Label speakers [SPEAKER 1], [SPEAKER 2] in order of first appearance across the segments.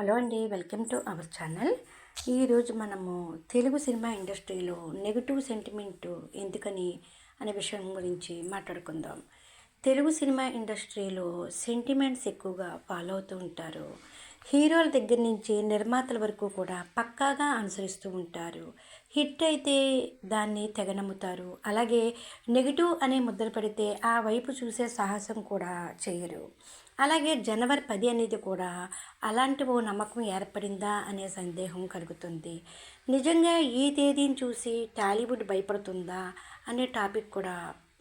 [SPEAKER 1] Hello అండి welcome to our channel. ఈరోజు మనము తెలుగు సినిమా ఇండస్ట్రీలో నెగిటివ్ సెంటిమెంట్ ఎందుకని అనే విషయం గురించి మాట్లాడుకుందాం. తెలుగు సినిమా ఇండస్ట్రీలో సెంటిమెంట్స్ ఎక్కువగా ఫాలో అవుతూ ఉంటారు. హీరోల దగ్గర నుంచి నిర్మాతల వరకు కూడా పక్కాగా అనుసరిస్తూ ఉంటారు. హిట్ అయితే దాన్ని తెగ నమ్ముతారు అలాగే నెగిటివ్ అనే ముద్ర పడితే ఆ వైపు చూసే సాహసం కూడా చేయరు. అలాగే జనవరి పది అనేది కూడా అలాంటి ఓ నమ్మకం ఏర్పడిందా అనే సందేహం కలుగుతుంది. నిజంగా ఈ తేదీని చూసి టాలీవుడ్ భయపడుతుందా అనే టాపిక్ కూడా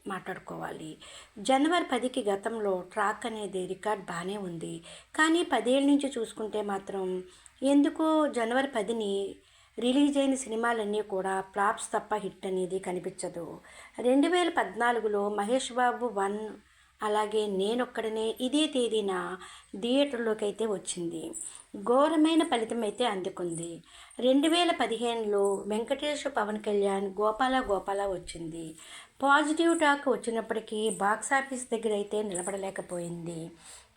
[SPEAKER 1] మాట్లాడుకోవాలి. జనవరి పదికి గతంలో ట్రాక్ అనేది రికార్డ్ బాగానే ఉంది. కానీ పదేళ్ళ నుంచి చూసుకుంటే మాత్రం ఎందుకో జనవరి పదిని రిలీజ్ అయిన సినిమాలన్నీ కూడా ఫ్లాప్స్ తప్ప హిట్ అనేది కనిపించదు. రెండు వేల పద్నాలుగులో మహేష్ బాబు వన్ అలాగే నేనొక్కడనే ఇదే తేదీన థియేటర్లోకి అయితే వచ్చింది. ఘోరమైన ఫలితం అయితే అందుకుంది. రెండు వేల పదిహేనులో వెంకటేష్ పవన్ కళ్యాణ్ గోపాల గోపాల వచ్చింది. పాజిటివ్ టాక్ వచ్చినప్పటికీ బాక్సాఫీస్ దగ్గర అయితే నిలబడలేకపోయింది.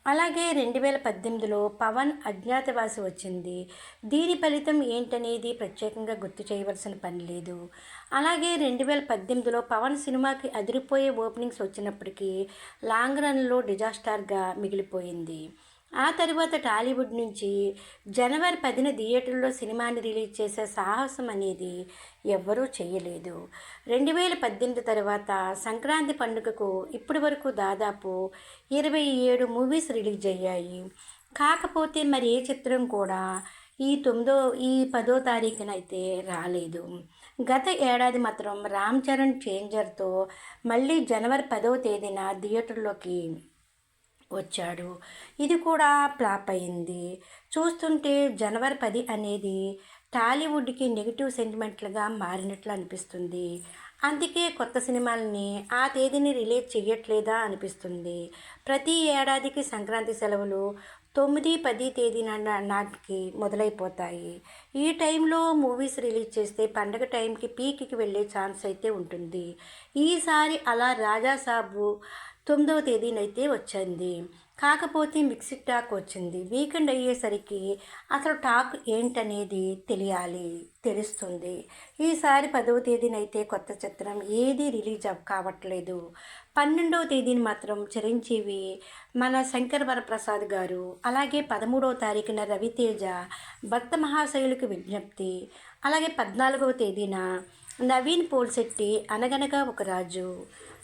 [SPEAKER 1] అలాగే రెండు వేల పద్దెనిమిదిలో పవన్ అజ్ఞాతవాసి వచ్చింది. దీని ఫలితం ఏంటనేది ప్రత్యేకంగా గుర్తు చేయవలసిన పని లేదు. అలాగే రెండు వేల పద్దెనిమిదిలో పవన్ సినిమాకి అదిరిపోయే ఓపెనింగ్స్ వచ్చినప్పటికీ లాంగ్ రన్లో డిజాస్టర్గా మిగిలిపోయింది. ఆ తర్వాత టాలీవుడ్ నుంచి జనవరి పదిన థియేటర్లో సినిమాని రిలీజ్ చేసే సాహసం అనేది ఎవ్వరూ చేయలేదు. రెండు వేల పద్దెనిమిది తర్వాత సంక్రాంతి పండుగకు ఇప్పటి వరకు దాదాపు ఇరవై ఏడు మూవీస్ రిలీజ్ అయ్యాయి. కాకపోతే మరి ఏ చిత్రం కూడా ఈ తొమ్మిదో ఈ పదో తారీఖున అయితే రాలేదు. గత ఏడాది మాత్రం రామ్ చరణ్ చేంజర్తో మళ్ళీ జనవరి పదో తేదీన థియేటర్లోకి వచ్చాడు. ఇది కూడా ఫ్లాప్ అయింది. చూస్తుంటే జనవరి పది అనేది టాలీవుడ్కి నెగిటివ్ సెంటిమెంట్లుగా మారినట్లు అనిపిస్తుంది. అందుకే కొత్త సినిమాలని ఆ తేదీని రిలీజ్ చేయట్లేదా అనిపిస్తుంది. ప్రతి ఏడాదికి సంక్రాంతి సెలవులు తొమ్మిది పది తేదీ నాటికి మొదలైపోతాయి. ఈ టైంలో మూవీస్ రిలీజ్ చేస్తే పండగ టైంకి పీక్కి వెళ్ళే ఛాన్స్ అయితే ఉంటుంది. ఈసారి అలా రాజాసాబు తొమ్మిదవ తేదీనైతే వచ్చింది. కాకపోతే మిక్సిడ్ టాక్ వచ్చింది. వీకెండ్ అయ్యేసరికి అసలు టాక్ ఏంటనేది తెలియాలి తెలుస్తుంది. ఈసారి పదవ తేదీనైతే కొత్త చిత్రం ఏది రిలీజ్ కావట్లేదు. పన్నెండవ తేదీని మాత్రం చిరంజీవి మన శంకర్ వరప్రసాద్ గారు అలాగే పదమూడవ తారీఖున రవితేజ భక్త మహాశైలికి విజ్ఞప్తి అలాగే పద్నాలుగవ తేదీన నవీన్ పోల్శెట్టి అనగనగా ఒక రాజు.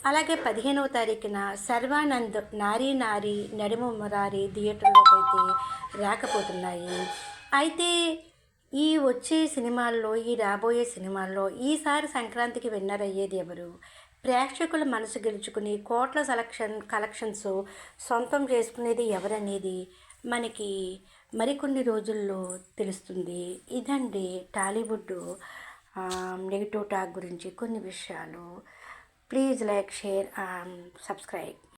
[SPEAKER 1] అలాగే పదిహేనవ తారీఖున సర్వానంద్ నారీ నారీ నడుము మురారి థియేటర్లోకి అయితే రాకపోతున్నాయి. అయితే ఈ వచ్చే సినిమాల్లో ఈ రాబోయే సినిమాల్లో ఈసారి సంక్రాంతికి విన్నర్ అయ్యేది ఎవరు? ప్రేక్షకుల మనసు గెలుచుకుని కోట్ల సెలక్షన్ కలెక్షన్స్ సొంతం చేసుకునేది ఎవరనేది మనకి మరికొన్ని రోజుల్లో తెలుస్తుంది. ఇదండి టాలీవుడ్ నెగిటివ్ టాక్ గురించి కొన్ని విషయాలు. Please like share and subscribe.